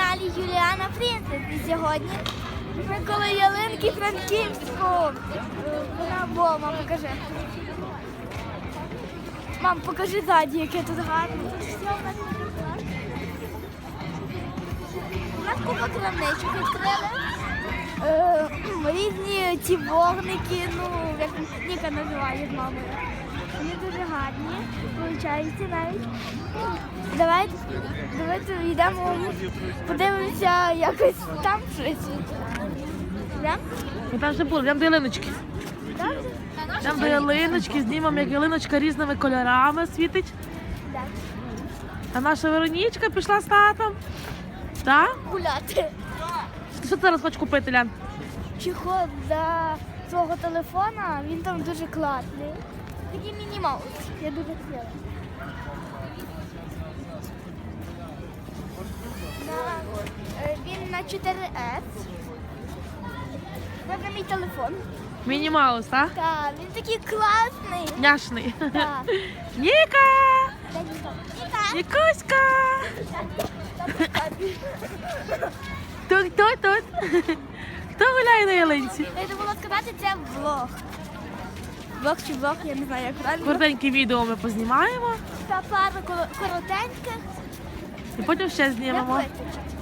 каналі Юліана Принцес. І сьогодні ми коло ялинки Франківську. Вона мам, покажи. Мам, покажи ззаді, яке тут гарне. У нас купа крамничок відкрили. Е, різні ці вогники, ну, як Ніка називає з мамою. Вони дуже гарні, виходить навіть. Давайте, давайте йдемо, подивимося якось там щось. Да? Ми там вже були, йдемо до ялиночки. Йдемо до ялиночки, знімемо, як ялиночка різними кольорами світить. А наша Веронічка пішла з татом. Так? Гуляти. Що ти зараз хочеш купити, Лян? Чехол для свого телефона, він там дуже класний. Такий мінімал. Я дуже хотіла. На, е, він на 4S. Це на мій телефон. Мінімаус, так? Так, він такий класний. Няшний. Так. Ніка! Дай мені там. Ніка. Нікуська! Тут, тут, тут. Хто гуляє на ялинці? Я думала сказати, це влог. Влог чи влог, я не знаю, як правильно. Коротеньке відео ми познімаємо Та пару коротеньких. і потім ще знімемо. вистачить?